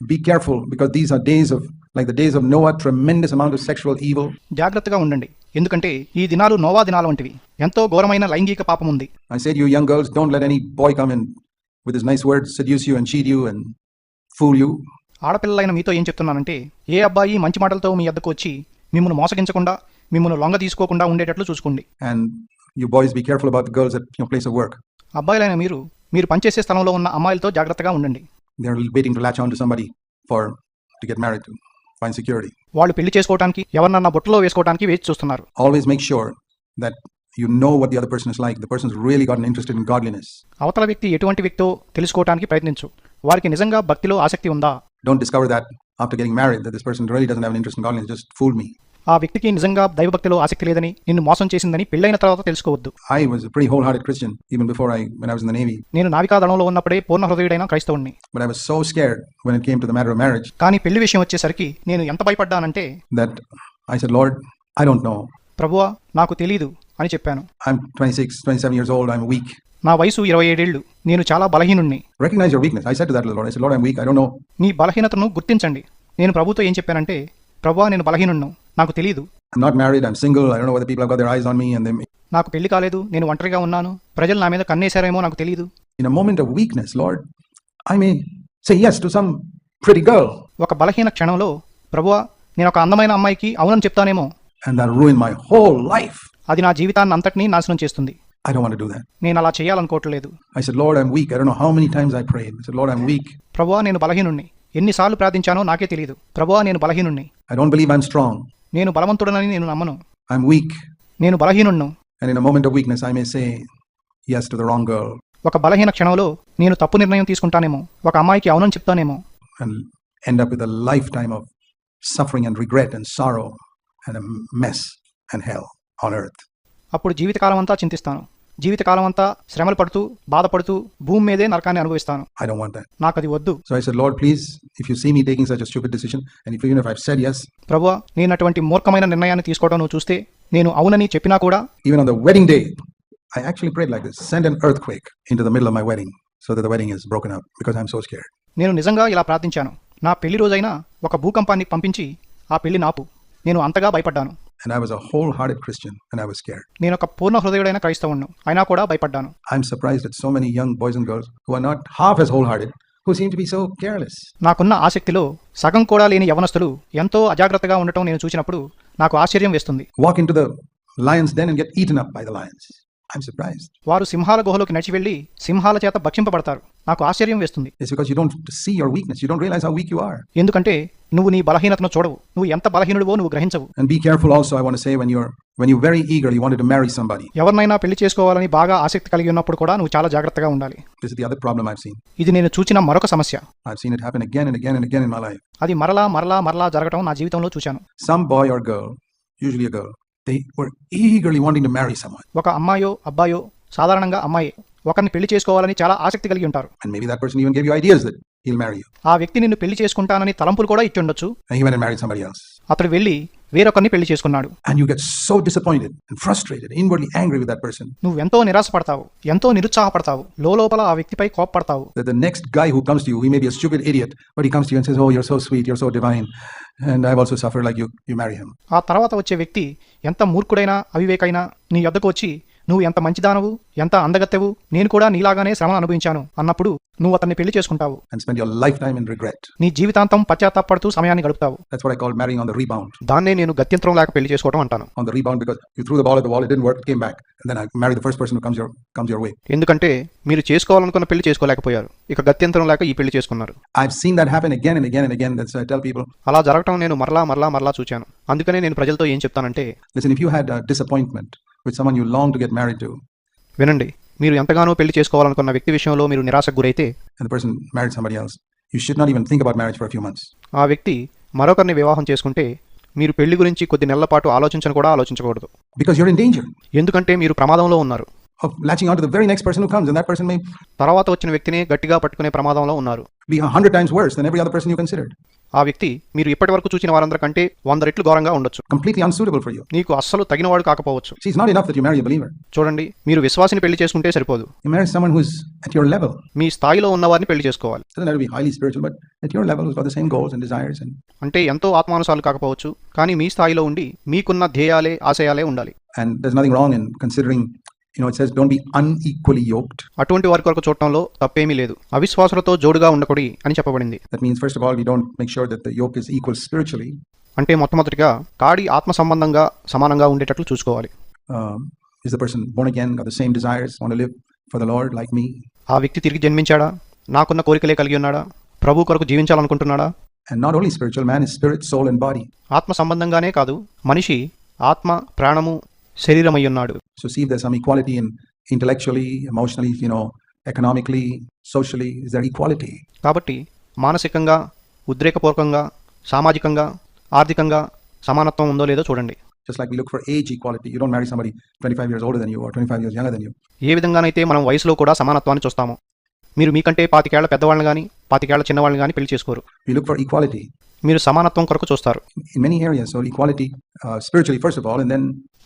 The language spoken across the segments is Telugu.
be careful because these are days of, like the days of Noah, tremendous amount of sexual evil. జాగ్రత్తగా ఉండండి ఎందుకంటే ఈ దినాలు నోవా దినాల వంటివి ఎంతో ఘోరమైన లైంగిక పాపం ఉంది I to you, young girls, don't let any boy come in with his nice words, seduce you and cheat you and fool you. ఆడపిల్లలైన మీతో ఏం చెప్తున్నానంటే ఏ అబ్బాయి మంచి మాటలతో మీ వద్దకు వచ్చి మిమ్మల్ని మోసగించకుండా మిమ్మల్ని లొంగ తీసుకోకుండా ఉండేటట్లు చూసుకోండి And you boys be careful about the girls at your place of work. అబ్బాయిలైన మీరు మీరు పనిచేసే స్థలంలో ఉన్న అమ్మాయిలతో జాగ్రత్తగా ఉండండి They're waiting to latch on to somebody for to get married to, find security. వాళ్ళు పెళ్ళి చేసుకోవడానికి ఎవరినన్నా బుట్టలో వేసుకోవడానికి వేచి చూస్తున్నారు Always make sure that you know what the other person is like. The person's really gotten interested in godliness. అవతల వ్యక్తి ఎటువంటి వ్యక్తో తెలుసుకోవడానికి ప్రయత్నించు వారికి నిజంగా భక్తిలో ఆసక్తి ఉందా Don't discover that after getting married that this person really doesn't have an interest in godliness. Just fooled me. ఆ వ్యక్తికి నిజంగా దైవభక్తిలో ఆసక్తి లేదని నిన్ను మోసం చేసిందని పెళ్ళైన తర్వాత తెలుసుకోవద్దు. I was pre whole hard Christian even before I when I was in the navy నేను నావికా దళంలో ఉన్నప్పుడే పూర్ణ హృదయుడైన క్రైస్తవుణ్ణి. But I was so scared when it came to the matter of marriage కానీ పెళ్ళి విషయం వచ్చేసరికి నేను ఎంత భయపడ్డానంటే that I said Lord I don't know ప్రభువా నాకు తెలియదు అని చెప్పాను. I am 26 27 years old I am weak నా వయసు ఇరవై ఏడేళ్ళు. నేను చాలా బలహీనుణ్ణి. Recognise your weakness I said that Lord I said Lord I am weak I don't know నీ బలహీనతను గుర్తించండి. నేను ప్రభుతో ఏం చెప్పానంటే ప్రభువా నేను బలహీనుణ్ణి. నాకు తెలీదు I'm not married. I'm single. I don't know whether people have got their eyes on me. And they, నాకు పెళ్ళి కాలేదు నేను ఒంటరిగా ఉన్నాను ప్రజలు నా మీద కన్నేశారేమో నాకు తెలియదు in a moment of weakness, Lord, I may say yes to some pretty girl, ఒక బలహీన క్షణంలో ప్రభువా నేను ఒక అందమైన అమ్మాయికి అవునని చెప్తానేమో and that'll ruin my whole life. అది నా జీవితాన్ని అంతటినీ నాశనం చేస్తుంది I don't want to do that. నేను అలా చేయాలనుకోవట్లేదు I said, Lord, I'm weak. I don't know how many times I prayed. I said, Lord, I'm weak. ప్రభువా నేను బలహీనుణ్ణి ఎన్నిసార్లు ప్రార్థించానో నాకే తెలియదు ప్రభువా నేను బలహీనుణ్ణి I don't believe I'm strong. నేను బలవంతుడనని నేను నమ్మను. ఐఎమ్ వీక్ నేను బలహీను and in moment of weakness I may say yes to the wrong girl ఒక బలహీన క్షణంలో నేను తప్పు నిర్ణయం తీసుకుంటానేమో. ఒక అమ్మాయికి అవునని చెప్తానేమో. And end up with the lifetime of suffering and regret and sorrow and mess and hell on earth అప్పుడు జీవితకాలం అంతా చింతిస్తాను. జీవితకాలం అంతా శ్రమలు పడుతూ బాధపడుతూ భూమి మీదే నరకాన్ని అనుభవిస్తాను. ఐ డోంట్ వాంట్ దట్ నాకు అది వద్దు so I please if you see me taking such a stupid if you have said yes నేను అటువంటి మూర్ఖమైన నిర్ణయాన్ని తీసుకోవడం నువ్వు చూస్తే నేను అవునని చెప్పినా కూడా even on the wedding day I actually prayed like this send an earthquake into the middle of my wedding so that the wedding is broken up because I am so scared నేను నిజంగా ఇలా ప్రార్థించాను. నా పెళ్ళి రోజైనా ఒక భూకంపాన్ని పంపించి ఆ పెళ్ళి నాపు. నేను అంతగా భయపడ్డాను. And I was a wholehearted Christian and I was scared. నేను ఒక పూర్ణ హృదయుడైన క్రైస్తవును అయినా కూడా భయపడ్డాను I'm surprised at so many young boys and girls who are not half as wholehearted who seem to be so careless. నాకున్న ఆసక్తిలో సగం కూడా లేని యవనస్తులు ఎంతో అజాగ్రత్తగా ఉండటం నేను చూసినప్పుడు నాకు ఆశ్చర్యం వేస్తుంది Walk into the lion's den and get eaten up by the lions. I'm surprised. వారు సింహాల గుహలోకి నడిచి వెళ్ళి సింహాల చేత భక్షింపబడతారు. నాకు ఆశ్చర్యం వేస్తుంది. It's because you see your weakness you don't realise how weak you are ఎందుకంటే నువ్వు నీ బలహీనతను చూడవు. నువ్వు ఎంత బలహీనుడివో నువ్వు గ్రహించవు. And careful also I want to say when very eager you wanted to marry పెళ్ళి చేసుకోవాలని బాగా ఆసక్తి కలిగి ఉన్నప్పుడు కూడా నువ్వు చాలా జాగ్రత్తగా ఉండాలి. దిస్ ఇస్ ది ఇది నేను చూసిన మరొక సమస్య. ఐ హావ్ అది మరలా మరలా మరలా జరగడం నా జీవితంలో చూశాను. Some boy or girl usually girl ఒక అమ్మాయో అబ్బాయో సాధారణంగా అమ్మాయి ఒకరిని పెళ్ళి చేసుకోవాలని చాలా ఆసక్తి కలిగి ఉంటారు. ఆ వ్యక్తి నిన్ను పెళ్ళి చేసుకుంటానని తలంపులు కూడా ఇచ్చుండొచ్చు అతడు వెళ్ళి వేరొకరిని పెళ్ళి చేసుకున్నాడు. And you get so disappointed and frustrated inwardly angry person నువ్వు ఎంతో నిరాశపడతావు ఎంతో నిరుత్సాహపడతావు లోపల ఆ వ్యక్తిపై కోపపడతావు. The next guy who comes you he may be a you and oh you so sweet you so divine and suffer like you you marry ఆ తర్వాత వచ్చే వ్యక్తి ఎంత మూర్ఖుడైనా అవివేకైనా నీ యొద్దకు వచ్చి నువ్వు ఎంత మంచిదానవు ఎంత అందగత్తెవు నేను కూడా నీలాగానే శ్రమ అనుభవించాను అన్నప్పుడు నువ్వు అతన్ని పెళ్ళి చేసుకుంటావు. నీ జీవితాంతం పశ్చాత్తాపడుతూ సమయాన్ని గడుపుతావు. దాన్నే నేను గత్యంత్రం లేక పెళ్ళి చేసుకోవడం అంటాను. ఎందుకంటే మీరు చేసుకోవాలనుకున్న పెళ్ళి చేసుకోలేకపోయారు. ఇక గత్యంత్రం లేక ఈ పెళ్ళి చేసుకున్నారు. అలా జరగడం నేను మరలా మరలా మరలా చూశాను అందుకనే నేను ప్రజలతో ఏం చెప్తానంటే with some you long to get married to వినండి మీరు ఎంతగానో పెళ్ళి చేసుకోవాలనుకున్న వ్యక్తి విషయంలో మీరు నిరాశకు గురైతే and person married somebody you months ఆ వ్యక్తి మరొకరిని వివాహం చేసుకుంటే మీరు పెళ్ళి గురించి కొద్ది నెలల పాటు ఆలోచించను కూడా ఆలోచించకూడదు. బికాజ్ యూర్ ఇన్ డేంజర్ ఎందుకంటే మీరు ప్రమాదంలో ఉన్నారు. Of latching onto the very next తర్వాత వచ్చిన వ్యక్తిని గట్టిగా పట్టుకునే ప్రమాదంలో ఉన్నారు. be 100 times worse than every ఆ వ్యక్తి మీరు ఇప్పటి వరకు చూసిన వారందరికంటే వంద రెట్లు ఘోరంగా ఉండొచ్చు. కంప్లీట్లీ అన్సూటబుల్ నీకు అస్సలు తగిన వాడు కాకపోవచ్చు చూడండి మీరు విశ్వాసిని పెళ్ళి చేసుకుంటే సరిపోదు. మీ స్థాయిలో ఉన్న వారిని పెళ్ళి చేసుకోవాలి. అంటే ఎంతో ఆత్మానుసాలు కాకపోవచ్చు కానీ మీ స్థాయిలో ఉండి మీకున్న ధ్యేయాలే ఆశయాలే ఉండాలి. And there's nothing wrong in considering you know, it says don't be unequally yoked. అటువంటి వారి కొరకు చూడటంలో తప్పేమీ లేదు అవిశ్వాసులతో జోడుగా ఉండకూడి అని చెప్పబడింది That means, first of all, we don't make sure that the yoke is equal spiritually. అంటే మొట్టమొదటిగా కాడి ఆత్మ సంబంధంగా సమానంగా ఉండేటట్లు చూసుకోవాలి Um, is the person born again, got the same desires, want to live for the Lord like me? ఆ వ్యక్తి తిరిగి జన్మించాడా నాకున్న కోరికలే కలిగి ఉన్నాడా ప్రభు కొరకు జీవించాలనుకుంటున్నాడా And not only spiritual, man is spirit, soul, and body. ఆత్మ సంబంధంగానే కాదు మనిషి ఆత్మ ప్రాణము శరీరమై ఉన్నాడు if there's some equality in intellectually, emotionally, you know, economically, socially. Is there equality? కాబట్టి మానసికంగా ఉద్రేకపూర్వకంగా సామాజికంగా ఆర్థికంగా సమానత్వం ఉందో లేదో చూడండి Just like we look for age equality. You don't marry somebody 25 years older than you or 25 years younger than you. ఏ విధంగానైతే మనం వయసులో కూడా సమానత్వాన్ని చూస్తాము మీరు మీకంటే పాతికేళ్ళ పెద్దవాళ్ళని కానీ పాతికేళ్ళ చిన్నవాళ్ళని కానీ పెళ్ళి చేసుకోరు We look for equality మీరు సమానత్వం కొరకు చూస్తారు.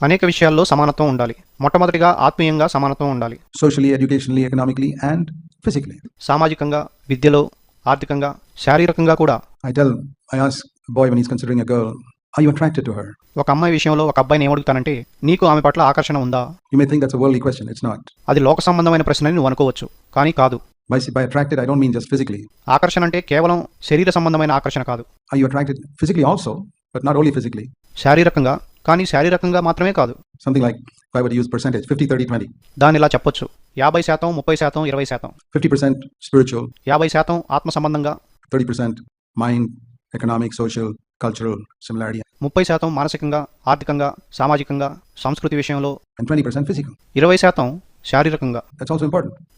అనేక విషయాల్లో సమానత్వం ఉండాలి. మొట్టమొదటిగా ఆత్మీయంగా సమానత్వం ఉండాలి. Socially educationally economically and physically సామాజికంగా విద్యలో ఆర్థికంగా శారీరకంగా కూడా. I tell I boy when is considering a girl I you attracted to ఒక అమ్మాయి విషయంలో ఒక అబ్బాయిని ఏమడుగుతానంటే నీకు ఆమె పట్ల ఆకర్షణ ఉందా? యు మే థింక్ అది లోక సంబంధమైన ప్రశ్న అని నువ్వు అనుకోవచ్చు కానీ కాదు. By by attracted I don't mean just physically ఆకర్షణ అంటే కేవలం శరీర సంబంధమైన ఆకర్షణ కాదు. I you attracted physically also but not only physically శారీరకంగా కానీ శారీరకంగా మాత్రమే కాదు. Something like I would percentage fifty thirty twenty దాని ఇలా చెప్పొచ్చు. యాభై శాతం ముప్పై శాతం ఇరవై శాతం. ఫిఫ్టీ పర్సెంట్ స్పిరిచువల్ యాభై శాతం ఆత్మ సంబంధంగా. Thirty percent mind economic social cultural similarity ముప్పై శాతం మానసికంగా ఆర్థికంగా సామాజికంగా సంస్కృతి విషయంలో. ట్వంటీ పర్సెంట్ ఫిజికల్ ఇరవై శాతం శారీరకంగా.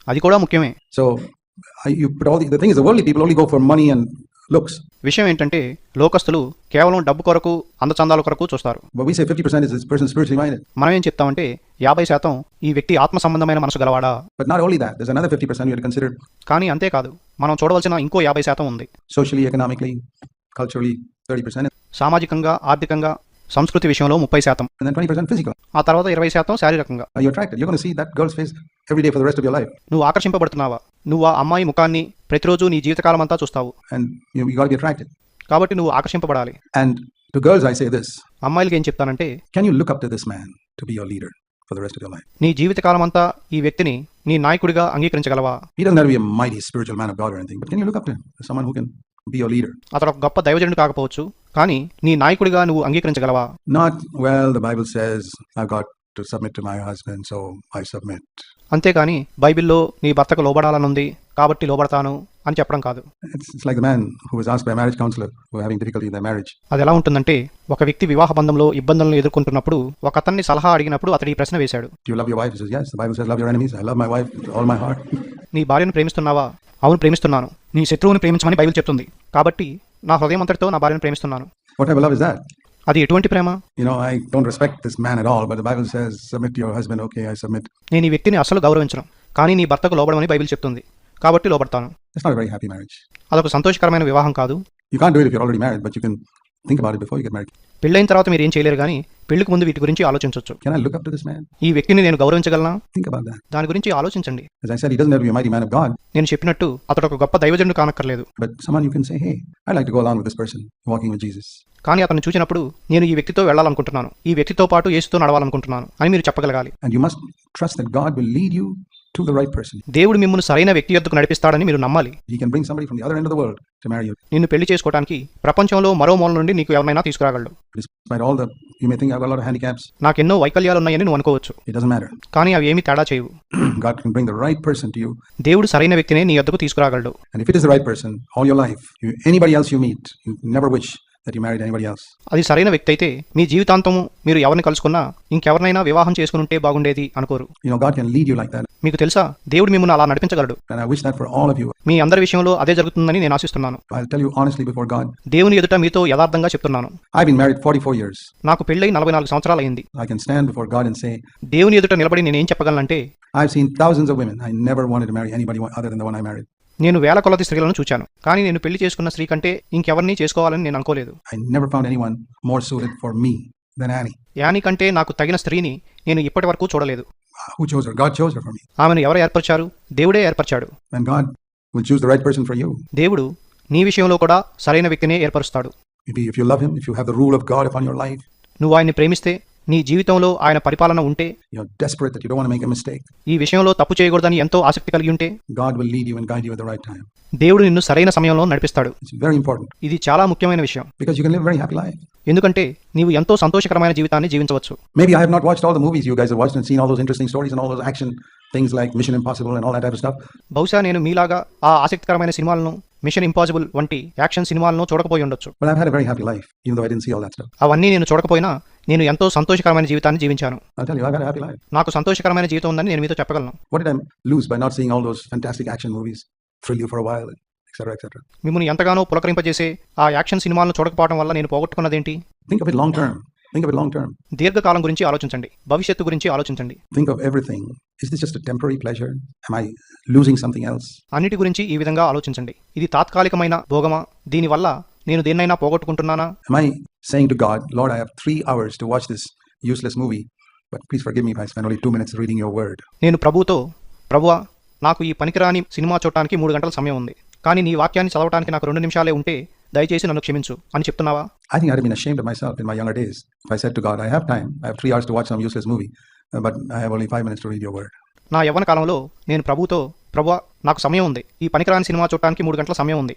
అది కూడా ముఖ్యమే. సో విషయం ఏంటంటే లోకస్తులు కేవలం డబ్బు కొరకు అందచందాల కొరకు చూస్తారు. మనం ఏం చెప్తామంటే యాభై శాతం ఈ వ్యక్తి ఆత్మ సంబంధమైన మనసు గలవాడా? కానీ అంతేకాదు మనం చూడవలసిన ఇంకో యాభై శాతం ఉంది. సోషలీ ఎకనామిక్లీ కల్చరలీ సామాజికంగా ఆర్థికంగా సంస్కృతి విషయంలో ముప్పై శాతం. ఆ తర్వాత ఇరవై శాతం శారీరకంగా. నువ్వు ఆకర్షింపబడుతున్నావా? నువ్వు ఆ అమ్మాయి ముఖాన్ని ప్రతిరోజు నీ జీవితకాలం అంతా చూస్తావు కాబట్టి నువ్వు ఆకర్షింపబడాలి. And to girls I say this అమ్మాయిలకి ఏం చెప్తానంటే can you look up this man to be your leader నీ జీవితకాలం అంతా ఈ వ్యక్తిని నీ నాయకుడిగా అంగీకరించగలవా? హి అతడు ఒక గొప్ప దైవజనుడు కాకపోవచ్చు కానీ నీ నాయకుడిగా నువ్వు అంగీకరించగలవా? Not well the Bible says I got to submit to my husband so I submit అంతేకాని బైబిల్లో నీ భర్తకు లోబడాలని ఉంది కాబట్టి లోబడతాను అని చెప్పడం కాదు. It's like man who was asked by marriage counsellor who having difficulty in the marriage అది ఎలా ఉంటుందంటే ఒక వ్యక్తి వివాహ బంధంలో ఇబ్బందులను ఎదుర్కొంటున్నప్పుడు ఒక అతన్ని సలహా అడిగినప్పుడు అతడు ఈ ప్రశ్న వేసాడు do you love your wife he says Bible says love your enemies I love my wife all my heart నీ భార్యను ప్రేమిస్తున్నావా? అవును ప్రేమిస్తున్నాను. నీ శత్రువుని ప్రేమించమని బైబిల్ చెప్తుంది. కాబట్టి నా హృదయం అంతటితో నా భార్యను ప్రేమిస్తున్నాను. అది ఎటువంటి ప్రేమ? You I don't respect this all but the Bible husband okay I నేను ఈ వ్యక్తిని అసలు గౌరవించను. కానీ నీ భర్తకు లోబడమని బైబిల్ చెప్తుంది. కాబట్టి లోబడతాను. హ్యాపీ మ్యారేజ్ అదొక సంతోషకరమైన వివాహం కాదు. You you already married think పెళ్ళైన తర్వాత మీరు ఏం చేయలేరు కానీ పెళ్ళికి ముందు వీటి గురించి ఆలోచించవచ్చు ఈ వ్యక్తిని నేను గౌరవించగలను? దాని గురించి ఆలోచించండి. గాడ్ నేను చెప్పినట్టు అతడు ఒక గొప్ప దైవజనుడు కానక్కర్లేదు. But someone you walking with కానీ అతను చూసినప్పుడు నేను ఈ వ్యక్తితో వెళ్ళాలనుకుంటున్నాను. ఈ వ్యక్తితో పాటు ఏసుతో నడవాలనుకుంటున్నాను అని మీరు చెప్పగలగాలి. You must trust God will lead to the right person. దేవుడు మిమ్మల్ని సరైన వ్యక్తి యొద్దకు నడిపిస్తాడని మీరు నమ్మాలి He can bring somebody from the other end of the world to marry you. నిన్ను పెళ్ళి చేసుకోవడానికి ప్రపంచంలో మరో మూల నుండి నీకు ఎవరైనా తీసుకురాగలడు Despite all the, you may think I've got a lot of handicaps. నాకెన్నో వైకల్యాలు ఉన్నాయని నువ్వు అనుకోవచ్చు It doesn't matter. కానీ అవి ఏమీ తేడా చేయవు God can bring the right person to you. దేవుడు సరైన వ్యక్తినే నీ యొద్దకు తీసుకురాగలడు And if it is the right person, all your life, you, anybody else you meet, you అది సరైన వ్యక్తి అయితే మీ జీవితాంతము మీరు ఎవరిని కలుసుకున్నా ఇంకెవరినైనా వివాహం చేసుకుని ఉంటే బాగుండేది అనుకోరు. మీకు తెలుసా? దేవుడు మిమ్మల్ని అలా నడిపించగలడు. మీ అందరి విషయంలో అదే జరుగుతుందని నేను ఆశిస్తున్నాను. దేవుని ఎదుట మీతో యథార్థంగా చెప్తున్నాను. నాకు పెళ్ళై నలభై నాలుగు సంవత్సరాలు అయింది. దేవుని ఎదుట నిలబడి నేనేం చెప్పగలనంటే నేను వేల కొలది స్త్రీలను చూశాను కానీ నేను పెళ్ళి చేసుకున్న స్త్రీ కంటే ఇంకెవరిని చేసుకోవాలని నేను అనుకోలేదు. I never found me than Annie Annie కంటే నాకు తగిన స్త్రీని నేను ఇప్పటి వరకు చూడలేదు. ఆమెను ఎవరు ఏర్పరిచారు? దేవుడే ఏర్పరిచాడు. అండ్ రైట్ ఫర్ యు దేవుడు నీ విషయంలో కూడా సరైన వ్యక్తిని ఏర్పరుస్తాడు. Maybe you love him if you rule God upon your నువ్వు ఆయన్ని ప్రేమిస్తే నీ జీవితంలో ఆయన పరిపాలన ఉంటే ఈ విషయంలో తప్పు చేయకూడదని ఎంతో ఆసక్తి కలిగి ఉంటే దేవుడు నిన్ను సరైన సమయంలో నడిపిస్తాడు. ఇది చాలా ముఖ్యమైన విషయం. ఎందుకంటే నీవు ఎంతో సంతోషకరమైన జీవితాన్ని జీవించవచ్చు. Maybe I have movies you guys have interesting stories and all things like Mission Impossible బహుశా నేను మీలాగా ఆ ఆసక్తికరమైన సినిమాలను మిషన్ ఇంపాసిబుల్ వంటి యాక్షన్ సినిమాలను చూడకపోయి ఉండొచ్చు. Life even though I did అవన్నీ నేను చూడకపోయినా నేను ఎంతో సంతోషకరమైన జీవితాన్ని జీవించాను. నాకు సంతోషకరమైన జీవితం ఉందని నేను మీతో చెప్పగలను. మిమ్మల్ని ఎంతగానో పులకరింపజేసే ఆ యాక్షన్ సినిమాలను చూడకపోవడం వల్ల నేను పోగొట్టుకున్నదేంటి? దీర్ఘకాలం గురించి ఆలోచించండి. భవిష్యత్తు గురించి ఆలోచించండి. Think of everything is just temporary pleasure I losing something else అన్నిటి గురించి ఈ విధంగా ఆలోచించండి. ఇది తాత్కాలికమైన భోగమా? దీనివల్ల నేను దేన్నైనా పోగొట్టుకుంటున్నానా? My saying to God Lord I have 3 hours to watch this useless movie but please forgive me I minutes reading your word నేను ప్రభుతో ప్రభు నాకు ఈ పనికిరాని సినిమా చూడటానికి మూడు గంటల సమయం ఉంది కానీ నీ వాక్యాన్ని చదవడానికి నాకు రెండు నిమిషాలే ఉంటే దయచేసి నన్ను క్షమించు అని చెప్తున్నావా? Days if I to God I have time I have watch some useless movie but I only 5 minutes to word నా యవ్వన కాలంలో నేను ప్రభుతో ప్రభువా నాకు సమయం ఉంది ఈ పనికిరాని సినిమా చూడడానికి మూడు గంటల సమయం ఉంది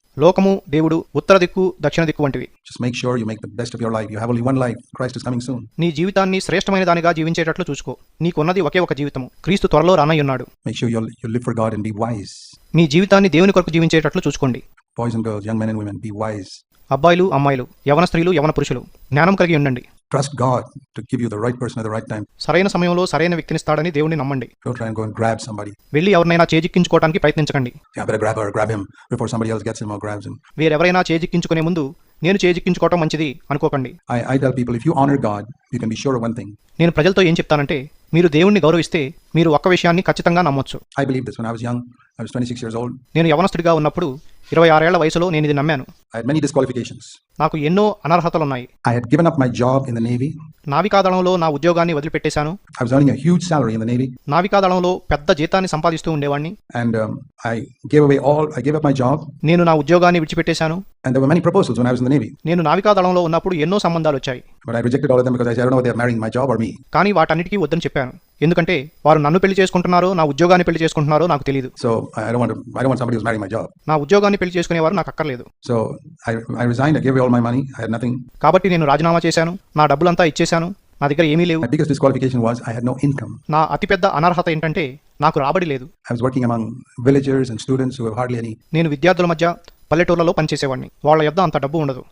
లోకము దేవుడు ఉత్తర దిక్కు దక్షిణ దిక్కు వంటివి. Just make sure you make the best of your life you have only one life Christ is coming soon నీ జీవితాన్ని శ్రేష్టమైన దానిగా జీవించేటట్లు చూసుకో. నీకున్నది ఒకే ఒక జీవితం క్రీస్తు త్వరలో రానై ఉన్నాడు make sure you live for God and be wise నీ జీవితాన్ని దేవుని కొరకు జీవించేటట్లు చూసుకోండి. Boys and girls young men and women be wise అబ్బాయిలు అమ్మాయిలు యవన స్త్రీలు యవన పురుషులు జ్ఞానం కలిగి ఉండండి. Trust God to give you the right person the right time సరైన సమయంలో సరైన వ్యక్తిని ఇస్తాడని దేవుని నమ్మండి don't try and grab somebody వెళ్ళి ఎవరైనా చేజిక్కించుకోవడానికి ప్రయత్నించకండి. Ya better grab her grab him before somebody else gets him or grabs him వేరే ఎవరైనా చేజిక్కించుకునే ముందు నేను చేజిక్కించుకోవడం మంచిది అనుకోకండి. I I tell people if you honour God you can be sure one thing నేను ప్రజలతో ఏం చెప్తానంటే మీరు దేవుణ్ణి గౌరవిస్తే మీరు ఒక్క విషయాన్ని ఖచ్చితంగా నమ్మొచ్చు. I believe this one I was young I was 26 years old నేను యవనస్తుడిగా ఉన్నప్పుడు 26 ఏళ్ళ వయసులో నేను ఇది నమ్మాను. ఐ హావ్ మెనీ డిస్క్వాలిఫికేషన్స్ నాకు ఎన్నో అనర్హతలు ఉన్నాయి I have given up my job in the navy నావికాదళంలో నా ఉద్యోగాన్ని వదిలిపెట్టేశాను. I was earning a huge salary in the navy నావికాదళంలో పెద్ద జీతాన్ని సంపాదిస్తూ ఉండేవాణ్ణి and I give away all I give up my job నేను నా ఉద్యోగాన్ని విడిచిపెట్టేశాను. And there were many proposals when I was in the navy నేను నావికాదళంలో ఉన్నప్పుడు ఎన్నో సంబంధాలు వచ్చాయి. But I rejected all of them because I don't know they are marrying my job or me కానీ వాటన్నిటికీ వద్దని చెప్పాను పెట్టాను ఎందుకంటే వారు నన్ను పెళ్ళి చేసుకుంటున్నారో నా ఉద్యోగాన్ని పెళ్ళి చేసుకుంటున్నారో నాకు తెలియదు so I want I want నా ఉద్యోగాన్ని పెళ్ళి చేసుకునే వారు నాకు అక్కర్లేదు. So I I give all my money I nothing కాబట్టి నేను రాజీనామా చేశాను నా డబ్బులంతా ఇచ్చేశాను నా దగ్గర ఏమీ లేవు. Because disqualification was I no income నా అతిపెద్ద అనర్హత ఏంటంటే నాకు రాబడి లేదు. I working among students who have నేను విద్యార్థుల మధ్య పల్లెటూర్లలో పనిచేసేవాడిని. వాళ్ళ యొద్ అంత డబ్బు ఉండదు.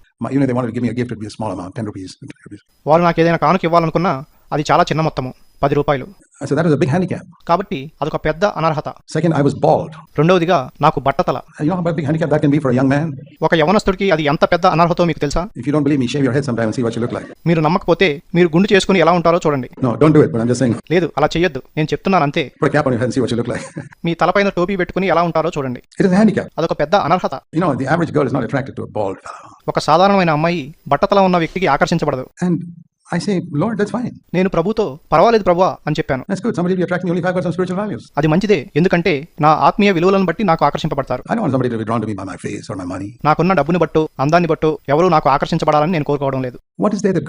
వాళ్ళు నాకు ఏదైనా కానుక ఇవ్వాలనుకున్నా అది చాలా చిన్న మొత్తము. పది రూపాయలు So that was a big handicap. కాబట్టి అదొక పెద్ద అనర్హత Second, I was bald. రెండవదిగా నాకు బట్టతల You know how big handicap that can be for a young man? ఒక యవనస్తుడికి అది ఎంత పెద్ద అనర్హతో మీకు తెలుసా If you don't believe me, shave your head sometime and see what you look like. మీరు నమ్మకపోతే మీరు గుండు చేసుకుని ఎలా ఉంటారో చూడండి No, don't do it, but I'm just saying, లేదు అలా చేయొద్దు నేను చెప్తున్నాను అంతే put a cap on your head and see what you look like. మీ తలపైన టోపీ పెట్టుకుని ఎలా ఉంటారో చూడండి it is a handicap. అదొక పెద్ద అనర్హత You know, the average girl is not attracted to a bald fellow. ఒక సాధారణమైన అమ్మాయి బట్టతల ఉన్న వ్యక్తికి ఆకర్షించబడదు And I say Lord that's fine నేను ప్రభుతో పర్వాలేదు ప్రభువా అని చెప్పాను. దట్స్ అది మంచిదే ఎందుకంటే నా ఆత్మీయ విలువలను బట్టి నాకు ఆకర్షింపబడతారు. I me face or my money నాకున్న డబ్బుని బట్టు అందాన్ని బట్టు ఎవరు నాకు ఆకర్షించబడాలని నేను కోరుకోవడం లేదు. What is there that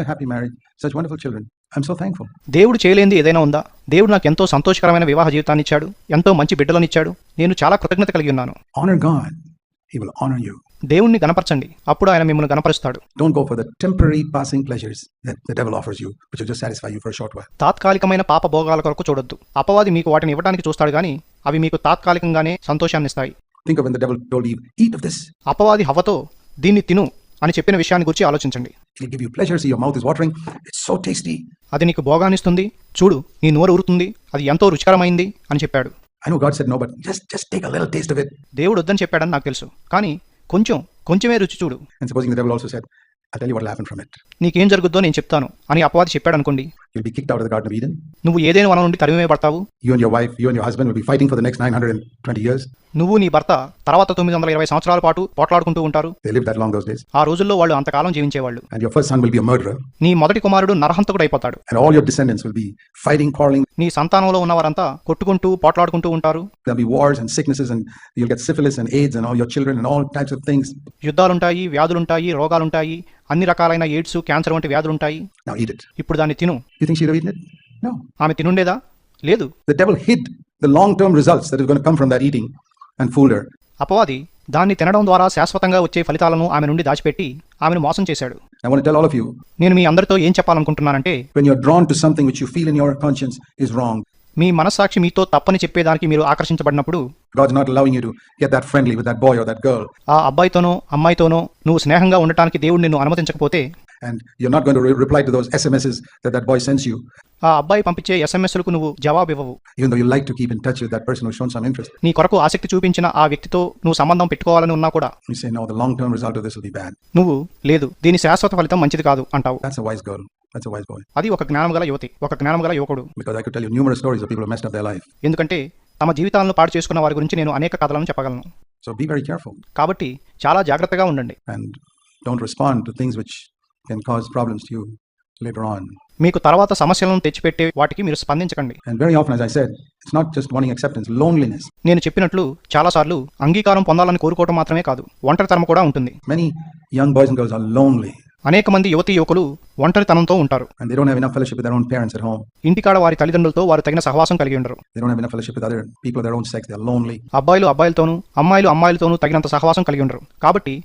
happy marriage such wonderful children I దేవుడు చేయలేదు ఏదైనా ఉందా? దేవుడు నాకు ఎంతో సంతోషకరమైన వివాహ జీవితాన్ని ఇచ్చాడు ఎంతో మంచి బిడ్డలను ఇచ్చాడు. నేను చాలా కృతజ్ఞత కలిగి ఉన్నాను. ఆనర్ గాడ్ దేవుణ్ణి గనపరచండి అప్పుడు ఆయన మిమ్మల్ని గనపరుస్తాడు don't go for the temporary passing pleasures offers you తాత్కాలికమైన పాప భోగాల కొరకు చూడొద్దు. అపవాది మీకు వాటిని ఇవ్వడానికి చూస్తాడు గానీ అవి మీకు తాత్కాలికంగానే సంతోషాన్ని ఇస్తాయి. థింక్ ఆఫ్ ద అపవాది హవతో దీన్ని తిను అని చెప్పిన విషయాన్ని గురించి ఆలోచించండి. It you pleasures so tasty అది నీకు భోగానిస్తుంది చూడు నీ నోరు ఊరుతుంది. అది ఎంతో రుచికరమైంది అని చెప్పాడు. ఐ నో గాడ్ జస్ట్ దేవుడు వద్దని చెప్పాడని నాకు తెలుసు. కానీ కొంచెం కొంచెమే రుచి చూడు. నీకేం జరుగుద్దో నేను చెప్తాను. అని అపవాది చెప్పాడు అనుకోండి You'll be kicked out of the Garden of Eden. నువ్వు ఏదైనా వనం నుండి తరిమే పడతావు You and your wife, you and your husband will be fighting for the next 920 years. నువ్వు నీ భర్త తర్వాత తొమ్మిది వందల ఇరవై సంవత్సరాల పాటు పోట్లాడుకుంటూ ఉంటారు They lived that long those days. ఆ రోజుల్లో వాళ్ళు అంతకాలం జీవించేవాళ్ళు And your first son will be a murderer. నీ మొదటి కుమారుడు నరహంతకుడు అయిపోతాడు And all your descendants will be fighting, quarreling. నీ సంతానంలో ఉన్నవారంతా కొట్టుకుంటూ పోట్లాడుకుంటూ ఉంటారు There'll be wars and sicknesses, and you'll get syphilis and AIDS and all your children and all types of things. యుద్ధాలుంటాయి వ్యాధులుంటాయి రోగాలుంటాయి అన్ని రకాలైన ఎయిడ్స్ క్యాన్సర్ వంటి వ్యాధులుంటాయి Now eat it. ఇప్పుడు దాన్ని తిను You think she'd have eaten it? No. ఆమె తినుండేదా లేదు The devil hid the long term results that is going to come from that eating and fooled her. అపవాది దాన్ని తినడం ద్వారా శాశ్వతంగా వచ్చే ఫలితాలను ఆమె నుండి దాచిపెట్టి ఆమెను మోసం చేశాడు I want to tell all of you నేను మీ అందరితో ఏం చెప్పాలనుకుంటున్నానంటే when you're drawn to something which you feel in your conscience is wrong, మీ మనస్సాక్షి మీతో తప్పని చెప్పేదానికి మీరు ఆకర్షించబడినప్పుడు God's not allowing you to get that friendly with that boy or that girl, ఆ అబ్బాయితోనో అమ్మాయితోనో నువ్వు స్నేహంగా ఉండటానికి దేవుడు నిన్ను అనుమతించకపోతే and you not going to reply to those SMS that that boy sends you ఆ అబ్బాయి పంపించే ఎస్ఎంఎస్లకు నువ్వు జవాబు ఇవ్వవు even though you like to keep in touch with that person who shown some interest నీ కొరకు ఆసక్తి చూపించిన ఆ వ్యక్తితో నువ్వు సంబంధం పెట్టుకోవాలని ఉన్నా కూడా. You say no the long term result of this will be ban నువ్వు లేదు దీని శాశ్వత ఫలితం మంచిది కాదు అంటావు. That's a wise girl that's a wise boy అది ఒక జ్ఞానంగల యువతి ఒక జ్ఞానమగల యువకుడు. Because I could tell you numerous stories of people messed of their life ఎందుకంటే తమ జీవితాలను పాడు చేసుకున్న వారి గురించి నేను అనేక కథలను చెప్పగలను. సో బి వెరీ కేర్ఫుల్ కాబట్టి చాలా జాగ్రత్తగా ఉండండి. And don't respond to things which can cause problems to you later on మీకు తర్వాత సమస్యలను తెచ్చిపెట్టే వాటికి మీరు స్పందించకండి. And just wanting acceptance loneliness నేను చెప్పినట్లు చాలా సార్లు అంగీకారం పొందాలని కోరుకోవడం మాత్రమే కాదు ఒంటరితనం కూడా ఉంటుంది. మెనీ యంగ్ బాయ్స్ లోన్లీ అనేక మంది యువతి యువకులు ఒంటరితనంతో ఉంటారు. And they don't have enough ఇంటి కాడ వారి తల్లిదండ్రులతో వారు తగిన సహవాసం కలిగి ఉండరు. దే డోంట్ హావ్ లోన్లీ అబ్బాయిలు అబ్బాయిలతోనూ అమ్మాయిలు అమ్మాయిలతోనూ తగినంత సహవాసం కలిగి ఉండరు. కాబట్టి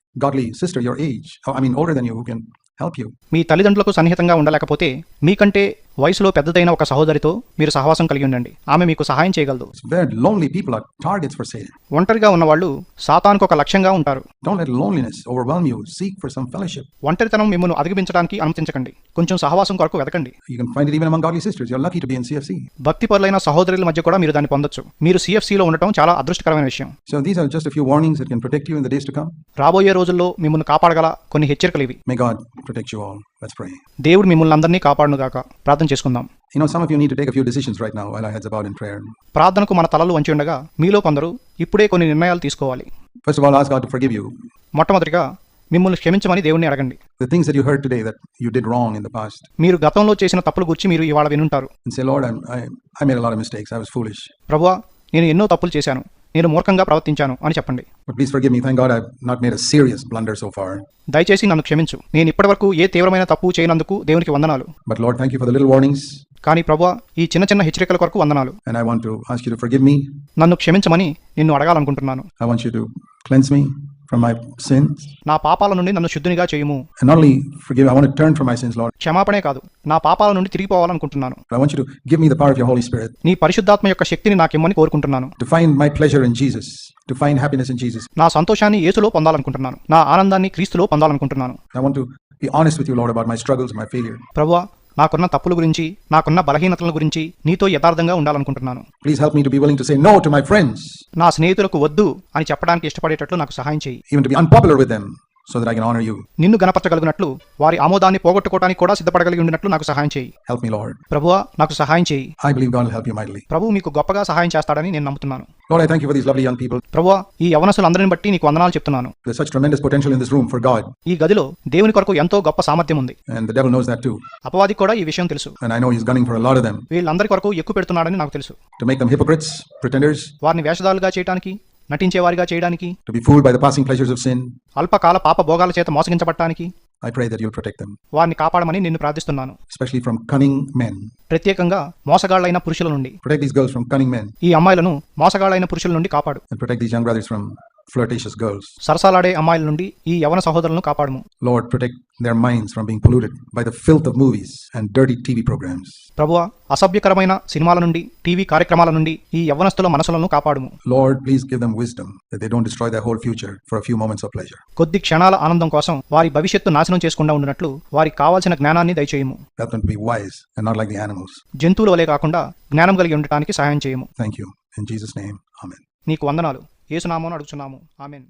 godly sister your age I mean older than you help you మీ తల్లిదండ్రులకు సన్నిహితంగా ఉండలేకపోతే మీకంటే వయసులో పెద్దదైన ఒక సహోదరితో మీరు సహవాసం కలిగి ఉండండి. ఆమె మీకు సహాయం చేయగలదు. ఒంటరిగా ఉన్న వాళ్ళు సాతానికి ఒక లక్ష్యంగా ఉంటారు. ఒంటరితనం మిమ్మల్ని అధిగమించడానికి అనుమతించకండి. కొంచెం సహవాసం కొరకు వెతకండి. భక్తి పరులైన సహోదరుల మధ్య కూడా మీరు దాన్ని పొందొచ్చు. మీరు సిఎఫ్సి లో ఉండటం చాలా అదృష్టకరమైన విషయం. రాబోయే రోజుల్లో మిమ్మల్ని కాపాడగల కొన్ని హెచ్చరికలు ఇవి. Protect you all Let's pray. దేవుడు మిమ్మల్ని అందరినీ కాపాడునుగాక ప్రార్థన చేసుకుందాం You know, some of you need to take a few decisions right now while our heads are bowed in prayer. ప్రార్థనకు మన తలలు వంచి ఉండగా మీలో కొందరు ఇప్పుడే కొన్ని నిర్ణయాలు తీసుకోవాలి First of all, ask God to forgive you. మొట్టమొదటిగా మిమ్మల్ని క్షమించమని దేవుణ్ణి అడగండి The things that you heard today that you did wrong in the past. మీరు గతంలో చేసిన తప్పుల గురించి మీరు ఇవాళ వినుంటారు And say, Lord, I'm, I, I made a lot of mistakes. I was foolish. ప్రభువా నేను ఎన్నో తప్పులు చేశాను నేను మూర్ఖంగా ప్రవర్తించాను అని చెప్పండి. దయచేసి నన్ను క్షమించు. నేను ఇప్పటివరకు ఏ తీవ్రమైన తప్పు చేయనందుకు దేవునికి వందనాలు. But Lord thank you for the కానీ ప్రభు ఈ చిన్న చిన్న హెచ్చరికల కొరకు వందనాలు. I want to ask you to forgive me నన్ను క్షమించమని నిన్ను అడగాలనుకుంటున్నాను. I want you to cleanse me from my sins. నా పాపాల నుండి నన్ను శుద్ధినిగా చేయుము And not only forgive, I want to turn from my sins, Lord. క్షమాపణే కాదు నా పాపాల నుండి తిరిగిపోవాలనుకుంటున్నాను But I want you to give me the power of your Holy Spirit నీ పరిశుద్ధాత్మ యొక్క శక్తిని నాకిమ్మని కోరుకుంటున్నాను to find my pleasure in Jesus, to find happiness in Jesus. నా సంతోషాన్ని యేసులో పొందాలనుకుంటున్నాను నా ఆనందాన్ని క్రీస్తులో పొందాలనుకుంటున్నాను I want to be honest with you, Lord, about my struggles, my failure. ప్రభువా నాకున్న తప్పుల గురించి నాకున్న బలహీనతల గురించి నీతో యథార్థంగా ఉండాలనుకుంటున్నాను. Please help me to be willing to say no to my friends, నా స్నేహితులకు వద్దు అని చెప్పడానికి ఇష్టపడేటట్లు నాకు సహాయం చేయి. Even to be unpopular with them, so that నిన్ను గణపరచగలిగినట్లు వారి ఆమోదాన్ని పోగొట్టుకోవడానికి కూడా సిద్ధపడగలిగి ఉన్నట్లు నాకు సహాయం చేయి. హెల్ప్ మీ లార్డ్ ప్రభువా నాకు సహాయం చేయి. I believe God will help you mightily ప్రభు మీకు గొప్పగా సహాయం చేస్తాడని నేను నమ్ముతున్నాను. Lord I thank you for this lovely young people ప్రభువా ఈ యవనసులందరిని బట్టి నీకు వందనాలు చెప్తున్నాను. There such tremendous potential in this room for God ఈ గదిలో దేవుని కొరకు ఎంతో గొప్ప సామర్థ్యం ఉంది. And the devil knows that too అపవాది కూడా ఈ విషయం తెలుసు. And I know he is gunning for a lot of them వీళ్ళందరి కొరకు ఎక్కువ పెడుతున్నాడని నాకు తెలుసు. To make them hypocrites pretenders వారిని వేషధారులుగా చేయడానికి నటించే వారిగా చేయడానికి? To be fooled by the passing pleasures of sin అల్పకాల పాప భోగాల చేత మోసగించబడడానికి I pray that you protect them వారిని కాపాడమని నిన్ను ప్రార్థిస్తున్నాను. ఎస్పెషల్లీ ఫ్రమ్ కనింగ్ మెన్ ప్రత్యేకంగా మోసగాళ్ళైన పురుషుల నుండి. Protect this girls from cunning men ఈ అమ్మాయిలను మోసగాళ్ళైన పురుషుల నుండి కాపాడు. And protect this young brothers from flirtatious girls. సరసాలాడే అమ్మాయిల నుండి ఈ యవన సహోదరులను కాపాడుము Lord, protect their minds from being polluted by the filth of movies and dirty TV programs. ప్రభువ అసభ్యకరమైన సినిమాల నుండి టీవీ కార్యక్రమాల నుండి ఈ యవ్వనస్తుల మనసులను కాపాడుము Lord, please give them wisdom that they don't destroy their whole future for a few moments of pleasure. కొద్ది క్షణాల ఆనందం కోసం వారి భవిష్యత్తు నాశనం చేసుకుండా ఉండినట్లు వారికి కావాల్సిన జ్ఞానాన్ని దయచేయము Help them to be wise and not like the animals. జంతువుల వలె కాకుండా జ్ఞానం కలిగి ఉండటానికి సహాయం చేయము Thank you. In Jesus' name, Amen. నీకు వందనాలు ఏసునామోను అడుగుచున్నాము. ఆమెన్.